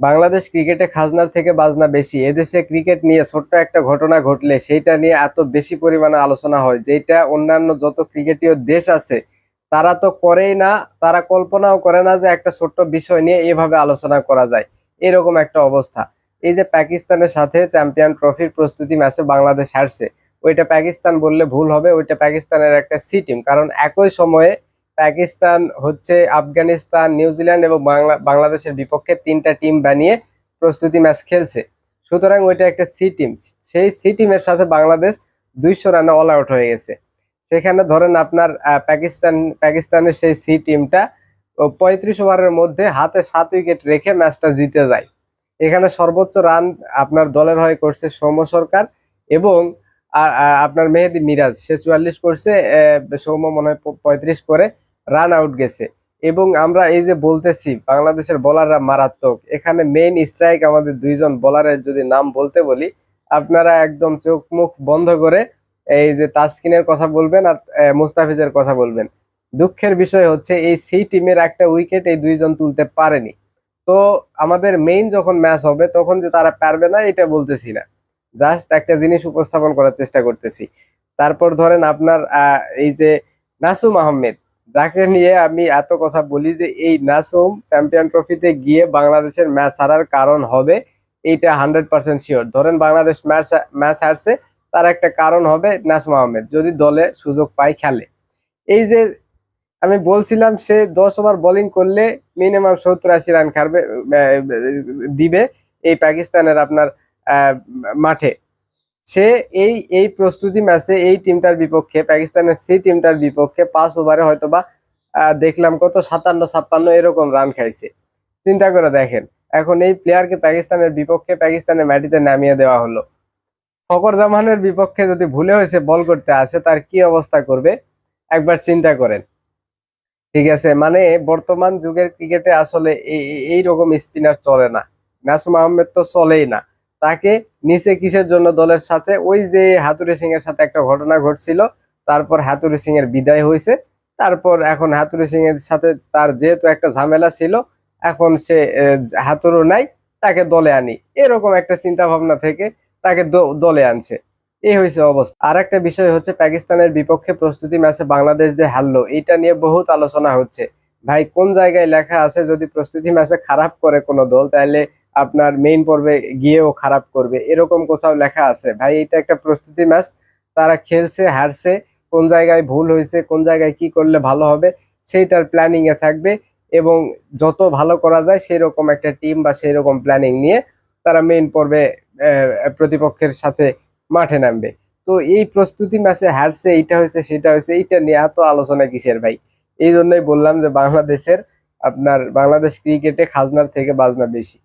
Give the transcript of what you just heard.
বাংলাদেশ ক্রিকেটে খাজনার থেকে বাজনা বেশি। এদেশে ক্রিকেট নিয়ে ছোট্ট একটা ঘটনা ঘটলে সেইটা নিয়ে এত বেশি পরিমাণে আলোচনা হয়, যেটা অন্যান্য যত ক্রিকেটীয় দেশ আছে, তারা তো করেই না, তারা কল্পনাও করে না যে একটা ছোট্ট বিষয় নিয়ে এভাবে আলোচনা করা যায়। এরকম একটা অবস্থা। এই যে পাকিস্তানের সাথে চ্যাম্পিয়ন ট্রফির প্রস্তুতি ম্যাচে বাংলাদেশ হারছে, ওইটা পাকিস্তান বললে ভুল হবে, ওইটা পাকিস্তানের একটা সি টিম। কারণ একই সময়ে পাকিস্তান, হচ্ছে আফগানিস্তান নিউজিল্যান্ড এবং বাংলা, বাংলাদেশের বিপক্ষে তিনটা টিম বানিয়ে প্রস্তুতি ম্যাচ খেলছে। সুতরাং ওইটা একটা সি টিম সেই সি টিমের সাথে বাংলাদেশ দুইশো রানে অল আউট হয়ে গেছে। সেখানে ধরেন আপনার পাকিস্তান, পাকিস্তানের সেই সি টিমটা পঁয়ত্রিশ ওভারের মধ্যে হাতে সাত উইকেট রেখে ম্যাচটা জিতে যায়। এখানে সর্বোচ্চ রান আপনার দলের হয়ে করছে সৌম্য সরকার এবং আপনার মেহেদি মিরাজ। সে চুয়াল্লিশ করছে সৌম্য মনে হয় পঁয়ত্রিশ করে। রান আউট গেছে। এবং আমরা এই যে বলতেছি, বাংলাদেশের বোলাররা মারাত্মক। এখানে মেইন স্ট্রাইক আমাদের দুইজন বোলারের যদি নাম বলতে বলি, আপনারা একদম চোখ মুখ বন্ধ করে এই যে তাসকিনের কথা বলবেন আর মুস্তাফিজের কথা বলবেন। দুঃখের বিষয় হচ্ছে এই সি টিমের একটা উইকেট এই দুইজন তুলতে পারেনি। তো আমাদের মেইন যখন ম্যাচ হবে, তখন যে তারা পারবে না, এটা বলতেছি না। জাস্ট একটা জিনিস উপস্থাপন করার চেষ্টা করতেছি। তারপর ধরেন আপনার এই যে নাসুম আহমেদ যাকে নিয়ে আমি এত কথা বলি যে এই নাসুম চ্যাম্পিয়ন ট্রফিতে গিয়ে বাংলাদেশের ম্যাচ হারার কারণ হবে, এইটা হান্ড্রেড পার্সেন্ট শিওর ধরেন বাংলাদেশ ম্যাচ ম্যাচ হারছে, তার একটা কারণ হবে নাসুম আহমেদ, যদি দলে সুযোগ পায় খেলে। এই যে আমি বলছিলাম, সে দশ ওভার বোলিং করলে মিনিমাম সত্তর আশি রান খারবে দিবে এই পাকিস্তানের আপনার মাঠে। সে এই এই প্রস্তুতি ম্যাচে এই টিমটার বিপক্ষে পাকিস্তানের সি টিমটার বিপক্ষে পাঁচ ওভারে হয়তোবা আহ, দেখলাম কত সাতান্ন ছাপ্পান্ন এরকম রান খাইছে। চিন্তা করে দেখেন এখন এই প্লেয়ারকে পাকিস্তানের বিপক্ষে পাকিস্তানের মাটিতে নামিয়ে দেওয়া হলো। ফকর জামানের বিপক্ষে যদি ভুলে হয়েছে বল করতে আসে তার কি অবস্থা করবে? একবার চিন্তা করেন। ঠিক আছে মানে বর্তমান যুগের ক্রিকেটে আসলে এই রকম স্পিনার চলে না। নাসুম আহমেদ তো চলেই না। তাকে নিচে কিসের জন্য দলের সাথে? ওই যে হাতুরে সিং এর সাথে একটা ঘটনা ঘটছিল। তারপর হাতুরে সিং এর বিদায় হয়েছে। তারপর এখন হাতুরে সিং এর সাথে তার যেহেতু একটা ঝামেলা ছিল, এখন সে হাতুরও নাই, তাকে দলে আনি। এরকম একটা চিন্তা ভাবনা থেকে তাকে দলে আনছে। এই হয়েছে অবস্থা। আর একটা বিষয় হচ্ছে পাকিস্তানের বিপক্ষে প্রস্তুতি ম্যাচে বাংলাদেশ যে হারলো এটা নিয়ে বহুত আলোচনা হচ্ছে। ভাই, কোন জায়গায় লেখা আছে, যদি প্রস্তুতি ম্যাচে খারাপ করে কোনো দল, তাহলে আপনার মেইন পর্বে গিয়েও খারাপ করবে। এরকম কোথাও লেখা আছে। ভাই, এটা একটা প্রস্তুতি ম্যাচ। তারা খেলছে, হারছে, কোন জায়গায় ভুল হয়েছে, কোন জায়গায় কি করলে ভালো হবে, সেইটার প্ল্যানিং এ থাকবে এবং যত ভালো করা যায় সেই রকম একটা টিম বা সেই রকম প্ল্যানিং নিয়ে তারা মেইন পর্বে প্রতিপক্ষের সাথে মাঠে নামবে। তো এই প্রস্তুতি ম্যাচে হারছে, এইটা হয়েছে, সেটা হয়েছে, এইটা নিয়ে এত আলোচনা কিসের ভাই? এই জন্যই বললাম যে বাংলাদেশের আপনার বাংলাদেশ ক্রিকেটে খাজনার থেকে বাজনা বেশি।